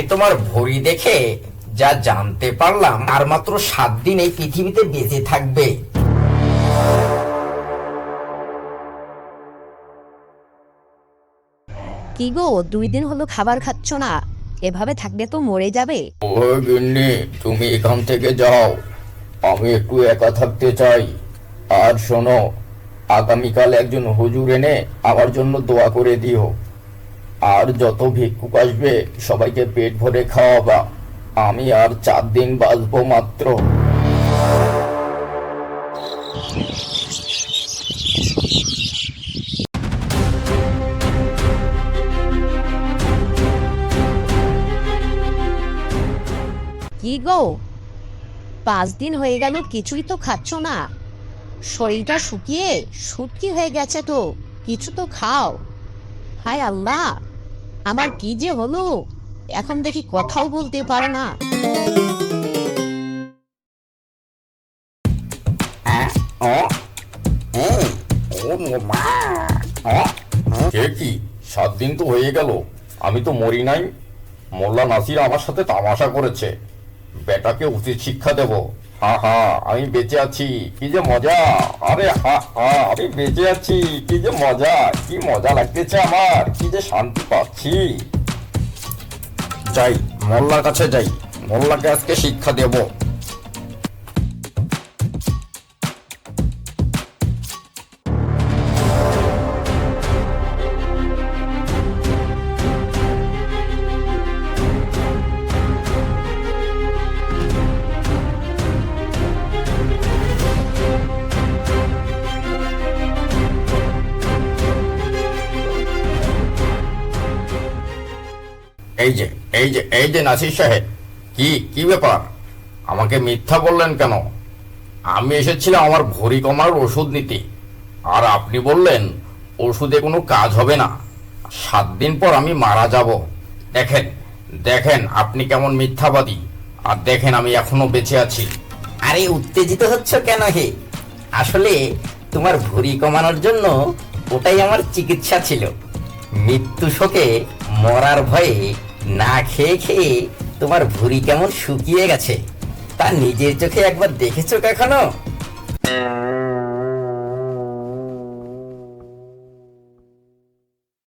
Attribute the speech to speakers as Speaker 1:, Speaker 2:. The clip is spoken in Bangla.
Speaker 1: তোমার ভরি দেখে যা জানতে পারলাম আর মাত্র সাত দিন এই পৃথিবীতে বেঁচে থাকবে।
Speaker 2: কি গো দুই দিন হলো খাবার খাচ্ছ না? এভাবে থাকলে তো মরে যাবে।
Speaker 1: ও গিন্নি তুমি এখান থেকে যাও। আমি একটু একা থাকতে চাই। আর শোনো আগামীকাল একজন হুজুর এনে আমার জন্য দোয়া করে দিও। আর যত ভিক্ষুক আসবে, সবাইকে পেট ভরে খাওয়াবা। আমি আর চার দিন বাঁচবো মাত্র।
Speaker 2: কি গো? পাঁচ দিন হয়ে গেল, কিছুই তো খাচ্ছ না। শরীরটা শুকিয়ে শুটকি হয়ে গেছে তো, কিছু তো খাও। হায় আল্লাহ! আমার কি যে হলো? এখন দেখি কথাও বলতে পারে না।
Speaker 1: কে? সাত দিন তো হয়ে গেল। আমি তো মরি নাই। মোল্লা নাসির আমার সাথে তামাশা করেছে। বেটাকে উচিত শিক্ষা দেব। হা হা আমি বেঁচে আছি, কি যে মজা। আরে হা হা, আমি বেঁচে আছি, কি যে মজা, কি মজা লাগতেছে আমার, কি যে শান্তি পাচ্ছি। যাই, মোল্লার কাছে যাই, মোল্লাকে আজকে শিক্ষা দেব। এই যে এই যে এই যে নাসির সাহেব, কি কি ব্যাপার? আমাকে মিথ্যা বললেন কেন? আমি এসেছিলাম আমার ভরি কমার ওষুধ নিতে। আর আপনি বললেন, ওষুধে কোনো কাজ হবে না। সাত দিন পর আমি মারা যাব। দেখেন দেখেন আপনি কেমন মিথ্যাবাদী। আর দেখেন আমি এখনও বেঁচে আছি। আরে, উত্তেজিত হচ্ছ কেন হে? আসলে তোমার ভুঁড়ি কমানোর জন্য ওটাই আমার চিকিৎসা ছিল। মৃত্যু শোকে মরার ভয়ে না খেয়ে খেয়ে তোমার ভুঁড়ি কেমন শুকিয়ে গেছে তা নিজের চোখে একবার দেখেছ কখনো?